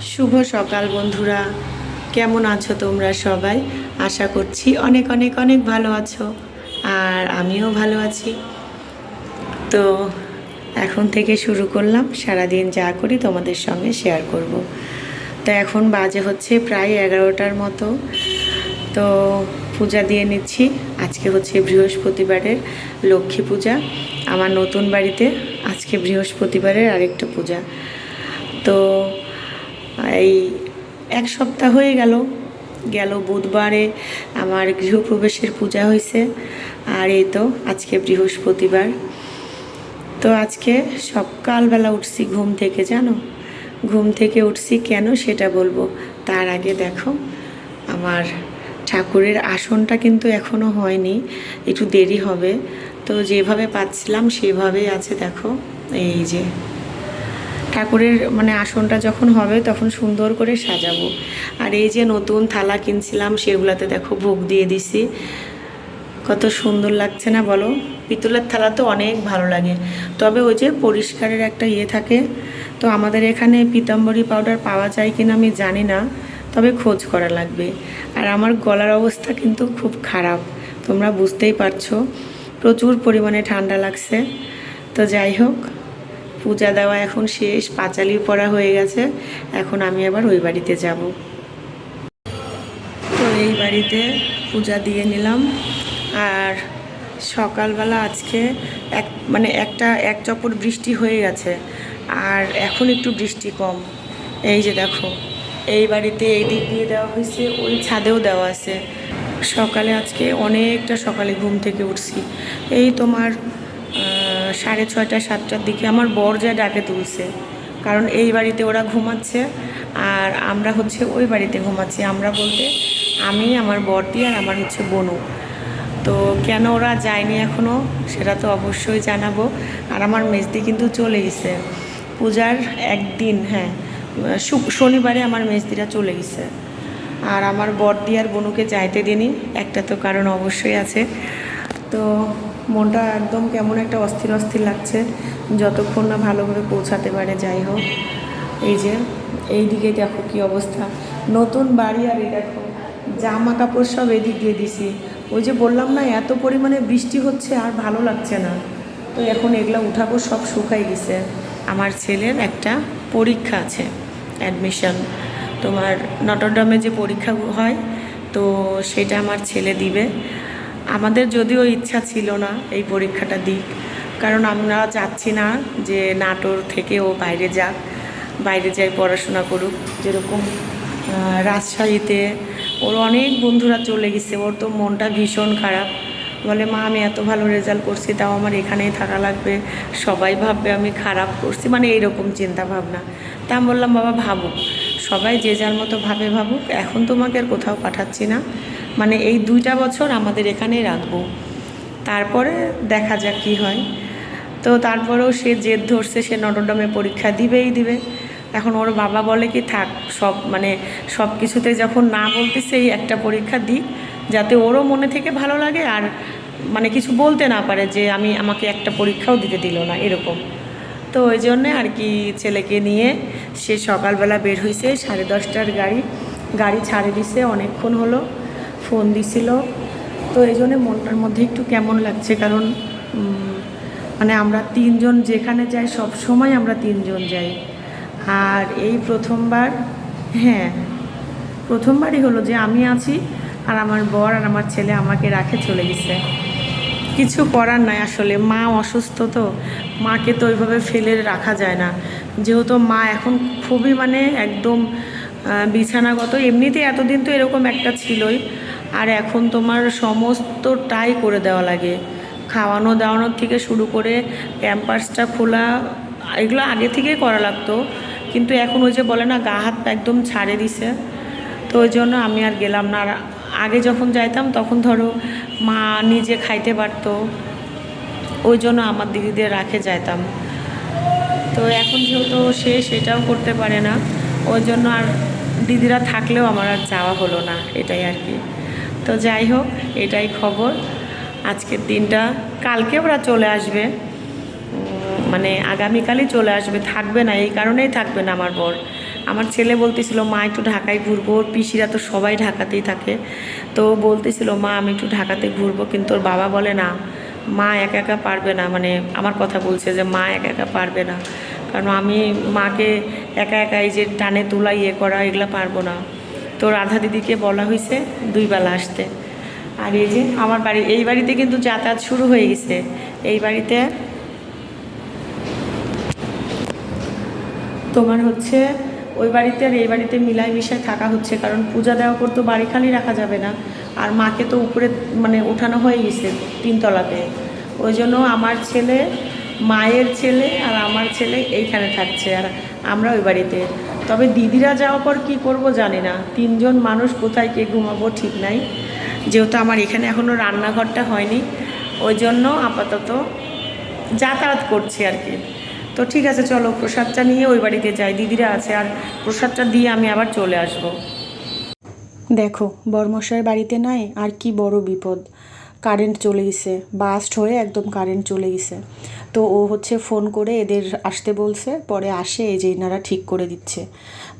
শুভ সকাল বন্ধুরা। কেমন আছো তোমরা সবাই? আশা করছি অনেক অনেক অনেক ভালো আছো আর আমিও ভালো আছি। তো এখন থেকে শুরু করলাম, সারাদিন যা করি তোমাদের সঙ্গে শেয়ার করব। তো এখন বাজে হচ্ছে প্রায় এগারোটার মতো। তো পূজা দিয়ে নিচ্ছি। আজকে হচ্ছে বৃহস্পতিবারের লক্ষ্মী পূজা, আমার নতুন বাড়িতে আজকে বৃহস্পতিবারের আরেকটা পূজা। তো এই এক সপ্তাহ হয়ে গেল। গেল বুধবারে আমার গৃহপ্রবেশের পূজা হয়েছে। আর এই তো আজকে বৃহস্পতিবার। তো আজকে সকালবেলা উঠছি ঘুম থেকে, জানো? ঘুম থেকে উঠছি কেন সেটা বলব? তার আগে দেখো, আমার ঠাকুরের আসনটা কিন্তু এখনও হয়নি, একটু দেরি হবে। তো যেভাবে পাচ্ছিলাম সেভাবেই আছে, দেখো। এই যে ঠাকুরের মানে আসনটা যখন হবে তখন সুন্দর করে সাজাবো। আর এই যে নতুন থালা কিনছিলাম সেগুলাতে দেখো ভোগ দিয়ে দিছি। কত সুন্দর লাগছে না বলো? পিতলের থালা তো অনেক ভালো লাগে। তবে ওই যে পরিষ্কারের একটা ইয়ে থাকে, তো আমাদের এখানে পিতাম্বরী পাউডার পাওয়া যায় কিনা আমি জানি না, তবে খোঁজ করা লাগবে। আর আমার গলার অবস্থা কিন্তু খুব খারাপ, তোমরা বুঝতেই পারছ। প্রচুর পরিমাণে ঠান্ডা লাগছে। তো যাই হোক। পূজা দেওয়া এখন শেষ পাঁচালি পড়া হয়ে গেছে। এখন আমি আবার ওই বাড়িতে যাব। তো এই বাড়িতে পূজা দিয়ে নিলাম। আর সকালবেলা আজকে এক মানে একটা, এক চপর বৃষ্টি হয়ে গেছে। আর এখন একটু বৃষ্টি কম। এই যে দেখো, এই বাড়িতে এই দিক দিয়ে দেওয়া হয়েছে, ওই ছাদেও দেওয়া আছে। সকালে আজকে অনেকটা সকালে ঘুম থেকে উঠছি। এই তোমার সাড়ে ছয়টা, সাতটার দিকে আমার বর যা ডাকে তুলছে। কারণ এই বাড়িতে ওরা ঘুমাচ্ছে আর আমরা হচ্ছে ওই বাড়িতে ঘুমাচ্ছি। আমরা বলতে আমি, আমার বরটি আর আমার হচ্ছে বনু। তো কেন ওরা যায়নি এখনও সেটা তো অবশ্যই জানাব। আর আমার মেজদি কিন্তু চলে গেছে। পূজার একদিন হ্যাঁ শনিবারে আমার মেজদিরা চলে গেছে। আর আমার বরদি আর বনুকে যাইতে দিনই একটা তো কারণ অবশ্যই আছে। তো মনটা একদম কেমন একটা অস্থির অস্থির লাগছে। যতক্ষণ না ভালোভাবে পৌঁছাতে পারে, যাই হোক। এই যে, এই দিকে দেখো কি অবস্থা। নতুন বাড়ি আর এই দেখো, জামা কাপড় সব এদিক দিয়ে দিছি। ওই যে বললাম না, এত পরিমাণে বৃষ্টি হচ্ছে, আর ভালো লাগছে না। তো এখন এগুলো উঠাবো, সব শুকাই গেছে। আমার ছেলের একটা পরীক্ষা আছে অ্যাডমিশন তোমার নটরডামে যে পরীক্ষা হয়, তো সেটা আমার ছেলে দিবে। আমাদের যদিও ইচ্ছা ছিল না এই পরীক্ষাটা দিক, কারণ আমরা চাচ্ছি না যে নাটোর থেকে ও বাইরে যাক, বাইরে যাই পড়াশোনা করুক। যেরকম রাজশাহীতে ওর অনেক বন্ধুরা চলে গেছে, ওর তো মনটা ভীষণ খারাপ। বলে, মা, আমি এত ভালো রেজাল্ট করছি, তাও আমার এখানেই থাকা লাগবে। সবাই ভাববে আমি খারাপ করছি। মানে এইরকম চিন্তা ভাবনা তা আমি বললাম, বাবা, ভাবুক। সবাই যে যার মতো ভাবে ভাবুক, এখন তোমাকে আর কোথাও পাঠাচ্ছি না। মানে এই দুইটা বছর আমাদের এখানেই রাখব। তারপরে দেখা যাক কী হয়। তো তারপরেও সে জেদ ধরছে, সে নটরডামে পরীক্ষা দিবেই দিবে। এখন ওর বাবা বলে কি, থাক, সব মানে সব কিছুতে যখন না বলতেছে এই একটা পরীক্ষা দিই যাতে ওরও মনে থেকে ভালো লাগে আর মানে কিছু বলতে না পারে যে, আমি, আমাকে একটা পরীক্ষাও দিতে দিল না, এরকম। তো ওই জন্যে আর কি ছেলেকে নিয়ে সে সকালবেলা বের হয়েছে সাড়ে দশটার গাড়ি। গাড়ি ছাড়ে দিছে, অনেকক্ষণ হলো, ফোন দিছিল। তো এই জন্যে মনটার মধ্যে একটু কেমন লাগছে, কারণ মানে আমরা তিনজন যেখানে যাই, সব সময় আমরা তিনজন যাই। আর এই প্রথমবার হ্যাঁ প্রথমবারই হলো যে আমি আছি, আর আমার বর আর আমার ছেলে আমাকে রাখে চলে গেছে। কিছু করার নাই আসলে। মা অসুস্থ তো, মাকে তো ওইভাবে ফেলে রাখা যায় না। যেহেতু মা এখন খুবই মানে একদম বিছানাগত। এমনিতেই এতদিন তো এরকম একটা ছিলই। আর এখন তোমার সমস্তটাই করে দেওয়া লাগে। খাওয়ানো দাওয়ানোর থেকে শুরু করে ক্যাম্পাসটা খোলা, এগুলো আগে থেকেই করা লাগতো। কিন্তু এখন ওই যে বলে না, গা হাত একদম ছাড়ে দিছে। তো ওই জন্য আমি আর গেলাম না। আর আগে যখন যাইতাম, তখন ধরো মা নিজে খাইতে পারতো, ওই জন্য আমার দিদিদের রাখে যাইতাম। তো এখন যেহেতু সে সেটাও করতে পারে না, ওই জন্য আর দিদিরা থাকলেও আমার আর যাওয়া হলো না, এটাই আর কি। তো যাই হোক, এটাই খবর। আজকের দিনটা কালকে ওরা চলে আসবে। মানে আগামীকালই চলে আসবে, থাকবে না, এই কারণেই থাকবে না আমার বর। আমার ছেলে বলতেছিল, মা, একটু ঢাকায় ঘুরবো। ওর পিসিরা তো সবাই ঢাকাতেই থাকে। তো বলতেছিল, মা, আমি একটু ঢাকাতে ঘুরবো। কিন্তু ওর বাবা বলে, না, মা একা একা পারবে না। মানে আমার কথা বলছে যে, মা একা একা পারবে না। কারণ আমি মাকে একা একা এই যে টানে তোলা ইয়ে করা, এগুলো পারব না। তো রাধা দিদিকে বলা হয়েছে দুই বেলা আসতে। আর এই যে আমার বাড়ি, এই বাড়িতে কিন্তু যাতায়াত শুরু হয়ে গেছে। এই বাড়িতে তোমার হচ্ছে ওই বাড়িতে আর এই বাড়িতে মিলাই মিশায় থাকা হচ্ছে, কারণ পূজা দেওয়া করতে বাড়ি খালি রাখা যাবে না। আর মাকে তো উপরে মানে ওঠানো হয়ে গেছে তিনতলাতে। ওই জন্য আমার ছেলে, মায়ের ছেলে আর আমার ছেলে এইখানে থাকছে আর আমরা ওই বাড়িতে। তবে দিদিরা যাওয়ার পর কি করব জানি না। তিনজন মানুষ কোথায় কে ঘুমাবো ঠিক নাই। যেহেতু আমার এখানে এখনও রান্নাঘরটা হয়নি, ওই জন্য আপাতত যাতায়াত করছি আর কি। তো ঠিক আছে চলো প্রসাদটা নিয়ে ওই বাড়িতে যাই। দিদিরা আছে আর প্রসাদটা দিয়ে আমি আবার চলে আসব। দেখো বর্মশাইয়ের বাড়িতে নাই আর কি বড় বিপদ। কারেন্ট চলে গেছে বাস্ট হয়ে একদম কারেন্ট চলে গেছে। তো ও হচ্ছে ফোন করে এদের আসতে বলছে পরে আসে এই যে এনারা ঠিক করে দিচ্ছে।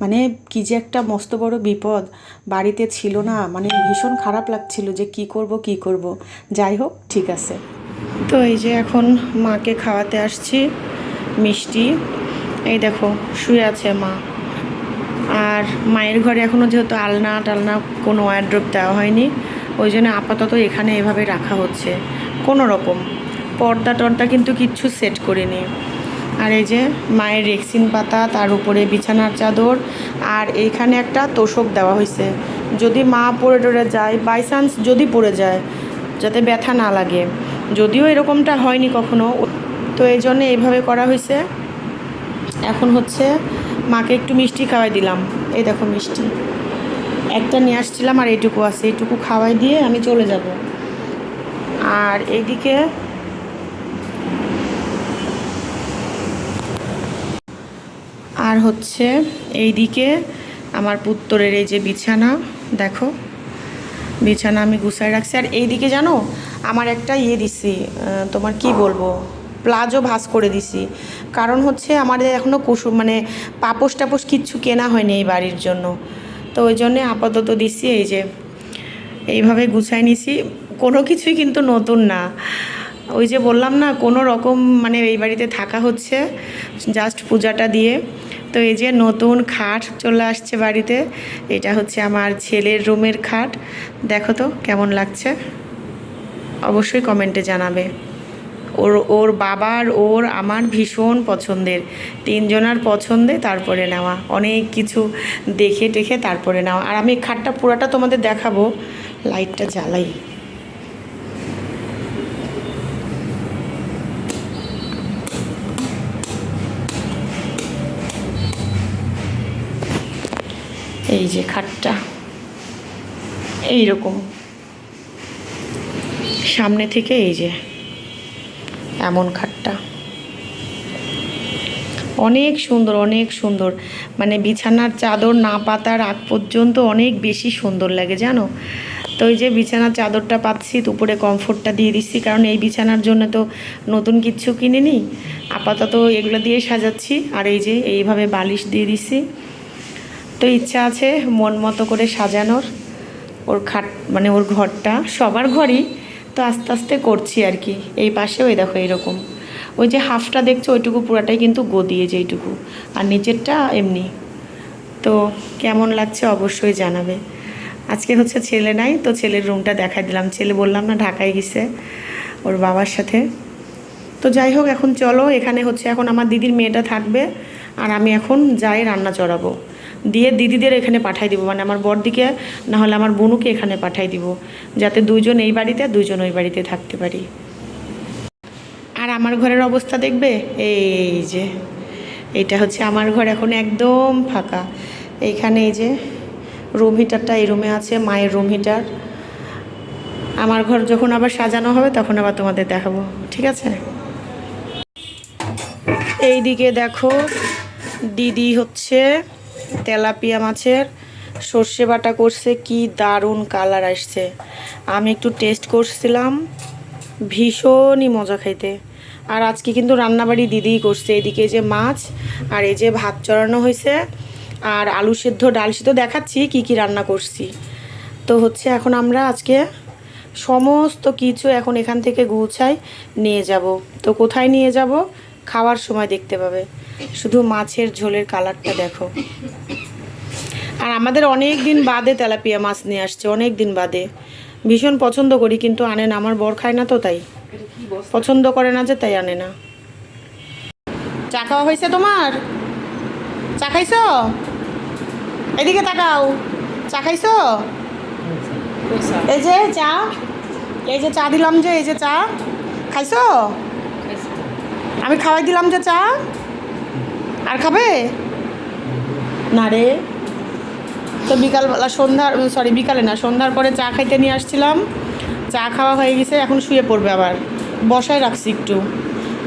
মানে কি যে একটা মস্ত বড় বিপদ বাড়িতে ছিল না মানে ভীষণ খারাপ লাগছিল যে কি করব কি করব। যাই হোক ঠিক আছে। তো এই যে এখন মাকে খাওয়াতে আসছি। মিষ্টি। এই দেখো, শুয়ে আছে মা। আর মায়ের ঘরে এখনও যেহেতু আলনা টালনা কোনো ওয়ারড্রপ দেওয়া হয়নি, ওই জন্য আপাতত এখানে এভাবে রাখা হচ্ছে। কোনো রকম। পর্দা টর্দা কিন্তু কিচ্ছু সেট করিনি। আর এই যে মায়ের রেক্সিন পাতা, তার উপরে বিছানার চাদর, আর এইখানে একটা তোষক দেওয়া হয়েছে। যদি মা পড়ে টরে যায় বাই চান্স যদি পড়ে যায়, যাতে ব্যথা না লাগে। যদিও এরকমটা হয়নি কখনো তো এই জন্য এইভাবে করা হয়েছে এখন হচ্ছে মাকে একটু মিষ্টি খাওয়াই দিলাম। এই দেখো মিষ্টি। একটা নিয়ে আসছিলাম আর এইটুকু আছে। এইটুকু খাওয়াই দিয়ে আমি চলে যাব। আর এইদিকে আর হচ্ছে এইদিকে আমার পুত্তরের এই যে বিছানা, দেখো। বিছানা আমি গুছায় রাখছি। আর এইদিকে জানো, আমার একটা ইয়ে দিছি তোমার কি বলব? প্লাজো ভাস করে দিছি। কারণ হচ্ছে আমাদের এখনও কুসুম মানে পাপোশ টাপোশ কিচ্ছু কেনা হয়নি এই বাড়ির জন্য। তো ওই জন্যে আপাতত দিছি এই যে, এইভাবে গুছাই নিছি। কোনো কিছুই কিন্তু নতুন না। ওই যে বললাম না, কোনো রকম মানে এই বাড়িতে থাকা হচ্ছে, জাস্ট পূজাটা দিয়ে। তো এই যে নতুন খাট চলে আসছে বাড়িতে, এটা হচ্ছে আমার ছেলের রুমের খাট। দেখো তো কেমন লাগছে। অবশ্যই কমেন্টে জানাবে। ওর ওর বাবার, ওর, আমার ভীষণ পছন্দের। তিনজনার পছন্দে তারপরে নেওয়া। অনেক কিছু দেখে টেখে তারপরে নেওয়া। আর আমি খাটটা পুরাটা তোমাদের দেখাবো। লাইটটা জ্বালাই। এই যে খাটটা। এই রকম সামনে থেকে এই যে। এমন খাটটা। অনেক সুন্দর অনেক সুন্দর। মানে বিছানার চাদর না পাতার আগ পর্যন্ত অনেক বেশি সুন্দর লাগে, জানো? তো এই যে বিছানার চাদরটা পাচ্ছি উপরে কমফোর্টটা দিয়ে দিচ্ছি, কারণ এই বিছানার জন্য তো নতুন কিচ্ছু কিনিনি। আপাতত এগুলো দিয়ে সাজাচ্ছি, আর এই যে এইভাবে বালিশ দিয়ে দিচ্ছি। তো ইচ্ছা আছে মন মতো করে সাজানোর, ওর খাট মানে ওর ঘরটা, সবার ঘরই। তো আস্তে আস্তে করছি আর কি। এই পাশেও এই দেখো এরকম ওই যে হাফটা দেখছ, ওইটুকু পুরাটাই কিন্তু গদিয়ে যেইটুকু আর নিচেরটা এমনি। তো কেমন লাগছে অবশ্যই জানাবে। আজকে হচ্ছে ছেলে নাই, তো ছেলের রুমটা দেখাই দিলাম। ছেলে বললাম না, ঢাকায় গেছে ওর বাবার সাথে। তো যাই হোক, এখন চলো। এখানে হচ্ছে এখন আমার দিদির মেয়েটা থাকবে। আর আমি এখন যাই রান্না চড়াবো। দিয়ে দিদিদের এখানে পাঠাই দিব। মানে আমার বড়দিকে না হলে আমার বোনুকে এখানে পাঠাই দিব। যাতে দুজন এই বাড়িতে দুজন ওই বাড়িতে থাকতে পারি। আর আমার ঘরের অবস্থা দেখবে? এই যে, এটা হচ্ছে আমার ঘর এখন একদম ফাঁকা। এইখানে এই যে রুম হিটারটা এই রুমে আছে, মায়ের রুম হিটার আমার ঘর যখন আবার সাজানো হবে, তখন আবার তোমাদের দেখাবো। ঠিক আছে? এইদিকে দেখো, দিদি হচ্ছে তেলাপিয়া মাছের সর্ষে বাটা করছে, কি দারুণ কালার আসছে। আমি একটু টেস্ট করছিলাম, ভীষণই মজা খাইতে। আর আজকে কিন্তু রান্নাবাড়ি দিদিই করছে, এদিকে যে মাছ আর এই যে ভাত চড়ানো হয়েছে আর আলু সেদ্ধ, ডাল সেদ্ধ দেখাচ্ছি, কি কি রান্না করছি। তো হচ্ছে এখন আমরা আজকে সমস্ত কিছু এখন এখান থেকে গুছাই নিয়ে যাব। তো কোথায় নিয়ে যাব? খাওয়ার সময় দেখতে পাবে। শুধু মাছের ঝোলের কালারটা দেখো। আর আমাদের অনেক দিন বাদে তেলাপিয়া মাছ নিয়ে আসছে অনেক দিন বাদে। ভীষণ পছন্দ করি, কিন্তু আনে না। আমার বর খায় না তো তাই। পছন্দ করে না যে তাই আনে না। চা খাওয়া হয়েছে তোমার? চা খাইছো? এদিকে তাকাও। চা খাইছো? এই যে, চা। এই যে চা দিলাম যে, এই যে চা। খাইছো? আমি খাওয়াই দিলাম যে চা। আর খাবে? না রে। তো বিকালবেলা সন্ধ্যার সরি বিকালে না সন্ধ্যার পরে চা খাইতে নিয়ে আসছিলাম। চা খাওয়া হয়ে গেছে এখন শুয়ে পড়বে আবার। বসায় রাখছি একটু।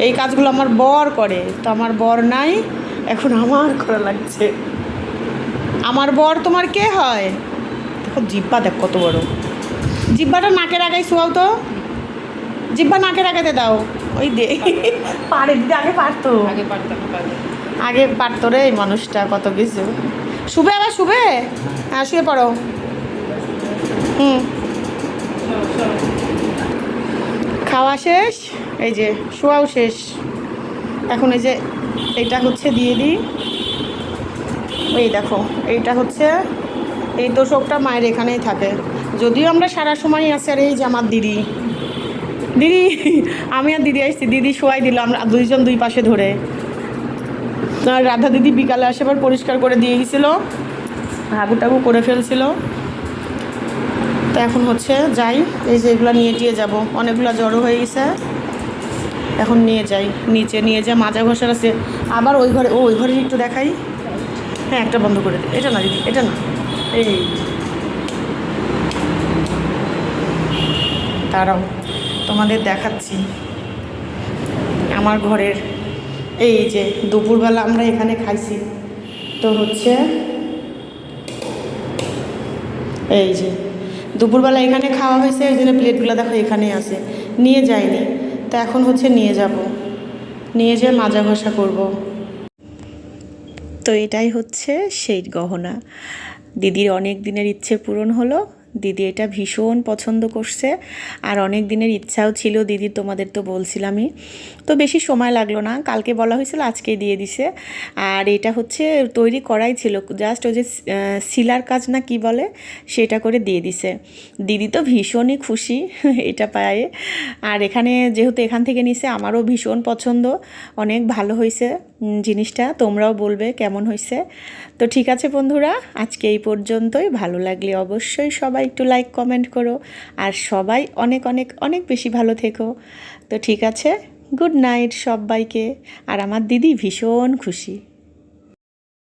এই কাজগুলো আমার বর করে তো আমার বর নাই এখন আমার করা লাগছে। আমার বর তোমার কে হয়? দেখো জিব্বা দেখ কত বড়। জিব্বাটা নাকের আগায় শোয়াও তো। জিব্বা নাকের আগাতে দাও। ওই দে। পারে দিদি আগে পারতো। আগে পারতাম। আগে পারতো রে এই মানুষটা কত কিছু। শুবে আবার শুবে? হ্যাঁ শুয়ে পড়ো। হুম। খাওয়া শেষ, এই যে শোয়াও শেষ। এখন এই যে এইটা হচ্ছে দিয়ে দিই। এই দেখো, এইটা হচ্ছে, এই তোষকটা মায়ের এখানেই থাকে। যদিও আমরা সারা সময় আছি আর এই যে আমার দিদি। দিদি, আমি আর দিদি আসছি, দিদি শোয়াই দিল, আমরা দুইজন দুই পাশে ধরে। আর রাধা দিদি বিকালে আসে আবার পরিষ্কার করে দিয়ে গেছিল। হাগু টাগু করে ফেলছিল। তো এখন হচ্ছে যাই, এই যে এগুলো নিয়ে টিয়ে যাব। অনেকগুলো জড়ো হয়ে গেছে। এখন নিয়ে যাই, নিচে নিয়ে যা, মাজা ঘষার আছে। আবার ওই ঘরে, ও ওই ঘরে একটু দেখাই। হ্যাঁ একটা বন্ধ করে দিই এটা না দিদি, এটা না। এই। তারাও তোমাদের দেখাচ্ছি। আমার ঘরের এই যে দুপুরবেলা আমরা এখানে খাইছি, তো হচ্ছে এই যে দুপুরবেলা এখানে খাওয়া হয়েছে ওই জন্য প্লেটগুলো দেখো এখানে আছে, নিয়ে যাইনি, তো এখন হচ্ছে নিয়ে যাব, নিয়ে যেয়ে মাজা ঘষা করব। তো এটাই হচ্ছে সেই গহনা। দিদির অনেক দিনের ইচ্ছে পূরণ হলো দিদি এটা ভীষণ পছন্দ করছে। আর অনেক দিনের ইচ্ছাও ছিল, দিদি তোমাদের তো বলছিলামই। তো বেশি সময় লাগল না, কালকে বলা হয়েছিল আজকেই দিয়ে দিছে। আর এটা হচ্ছে তৈরি করাই ছিল জাস্ট ওই যে সিলার কাজ না কি বলে, সেটা করে দিয়ে দিছে। দিদি তো ভীষণই খুশি এটা পায়ে। আর এখানে যেহেতু এখান থেকে নিছে, আমারও ভীষণ পছন্দ। অনেক ভালো হয়েছে জিনিসটা, তোমরাও বলবে কেমন হয়েছে। তো ঠিক আছে বন্ধুরা, আজকে এই পর্যন্তই। ভালো লাগলে অবশ্যই সবাই একটু লাইক কমেন্ট করো। আর সবাই অনেক অনেক অনেক বেশি ভালো থেকো। তো ঠিক আছে গুড নাইট সবাইকে। আর আমার দিদি ভীষণ খুশি।